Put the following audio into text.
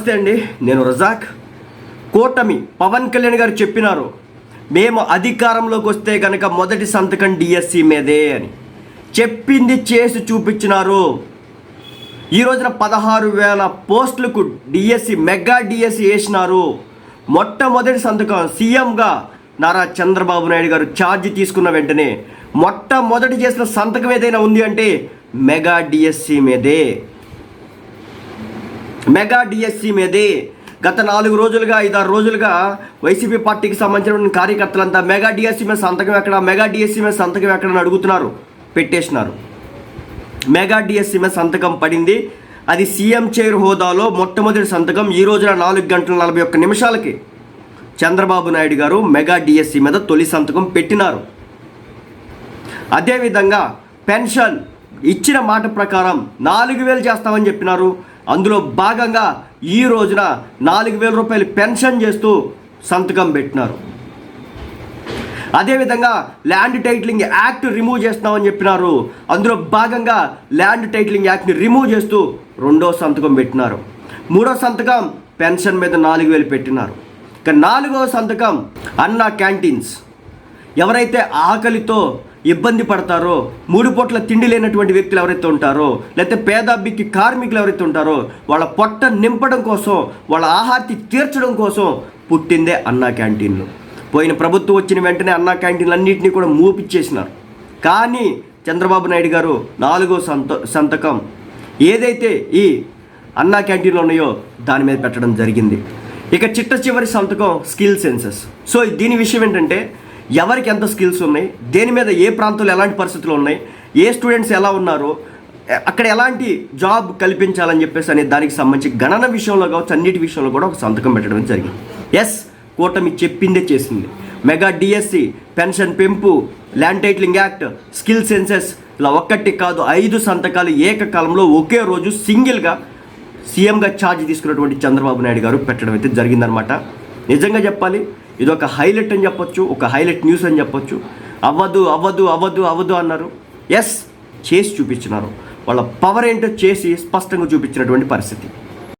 నమస్తే అండి నేను రజాక్. కూటమి పవన్ కళ్యాణ్ గారు చెప్పినారు మేము అధికారంలోకి వస్తే కనుక మొదటి సంతకం డిఎస్సి మీదే అని. చెప్పింది చేసి చూపించినారు. ఈ రోజున పదహారు వేల పోస్టులకు డిఎస్సి మెగా డిఎస్సి వేసినారు. మొట్టమొదటి సంతకం సీఎంగా నారా చంద్రబాబు నాయుడు గారు ఛార్జ్ తీసుకున్న వెంటనే మొట్టమొదటి చేసిన సంతకం ఏదైనా ఉంది అంటే మెగా డిఎస్సి మీదే. మెగా డిఎస్సి మీదే గత నాలుగు రోజులుగా ఐదారు రోజులుగా వైసీపీ పార్టీకి సంబంధించిన కార్యకర్తలంతా మెగా డిఎస్సి మీద సంతకం ఎక్కడ మెగా డిఎస్సి మీద సంతకం ఎక్కడ అని అడుగుతున్నారు పెట్టేసినారు. మెగా డిఎస్సి మీద సంతకం పడింది. అది సీఎం చైర్ హోదాలో మొట్టమొదటి సంతకం ఈ రోజున నాలుగు గంటల నలభై ఒక్క నిమిషాలకి చంద్రబాబు నాయుడు గారు మెగా డిఎస్సి మీద తొలి సంతకం పెట్టినారు. అదేవిధంగా పెన్షన్ ఇచ్చిన మాట ప్రకారం నాలుగు వేలు చేస్తామని చెప్పినారు. అందులో భాగంగా ఈ రోజున నాలుగు వేల రూపాయలు పెన్షన్ చేస్తూ సంతకం పెట్టినారు. అదేవిధంగా ల్యాండ్ టైటిలింగ్ యాక్ట్ రిమూవ్ చేస్తున్నామని చెప్పినారు. అందులో భాగంగా ల్యాండ్ టైటిలింగ్ యాక్ట్ని రిమూవ్ చేస్తూ రెండో సంతకం పెట్టినారు. మూడో సంతకం పెన్షన్ మీద నాలుగు వేలు పెట్టినారు. ఇక నాలుగో సంతకం అన్నా క్యాంటీన్స్. ఎవరైతే ఆకలితో ఇబ్బంది పడతారో మూడు పూట్ల తిండి లేనటువంటి వ్యక్తులు ఎవరైతే ఉంటారో లేకపోతే పేదాభికి కార్మికులు ఎవరైతే ఉంటారో వాళ్ళ పొట్ట నింపడం కోసం వాళ్ళ ఆహార్తి తీర్చడం కోసం పుట్టిందే అన్నా క్యాంటీన్లు. పోయిన ప్రభుత్వం వచ్చిన వెంటనే అన్నా క్యాంటీన్లు అన్నింటినీ కూడా మూపిచ్చేసినారు. కానీ చంద్రబాబు నాయుడు గారు నాలుగో సంత సంతకం ఏదైతే ఈ అన్నా క్యాంటీన్లు ఉన్నాయో దాని మీద పెట్టడం జరిగింది. ఇక చిట్ట చివరి సంతకం స్కిల్ సెన్సెస్. సో దీని విషయం ఏంటంటే ఎవరికి ఎంత స్కిల్స్ ఉన్నాయి? దేని మీద ఏ ప్రాంతంలో ఎలాంటి పరిస్థితులు ఉన్నాయి? ఏ స్టూడెంట్స్ ఎలా ఉన్నారు? అక్కడ ఎలాంటి జాబ్ కల్పించాలని చెప్పేసి అనే దానికి సంబంధించి గణన విషయంలో కావచ్చు అన్నిటి విషయంలో కూడా ఒక సంతకం పెట్టడం జరిగింది. ఎస్ కూటమి చెప్పిందే చేసింది. మెగా డిఎస్సి పెన్షన్ పెంపు land titling act skill census ఇలా ఒక్కటి కాదు ఐదు సంతకాలు ఏకకాలంలో ఒకే రోజు సింగిల్గా సీఎంగా ఛార్జ్ తీసుకున్నటువంటి చంద్రబాబు నాయుడు గారు పెట్టడం అయితే జరిగిందనమాట నిజంగా చెప్పాలి ఇది ఒక హైలైట్ అని చెప్పొచ్చు ఒక హైలైట్ న్యూస్ అని చెప్పొచ్చు. అవ్వదు అవ్వదు అవ్వదు అవ్వదు అన్నారు. ఎస్ చేసి చూపించినారు. వాళ్ళ పవర్ ఏంటో చేసి స్పష్టంగా చూపించినటువంటి పరిస్థితి.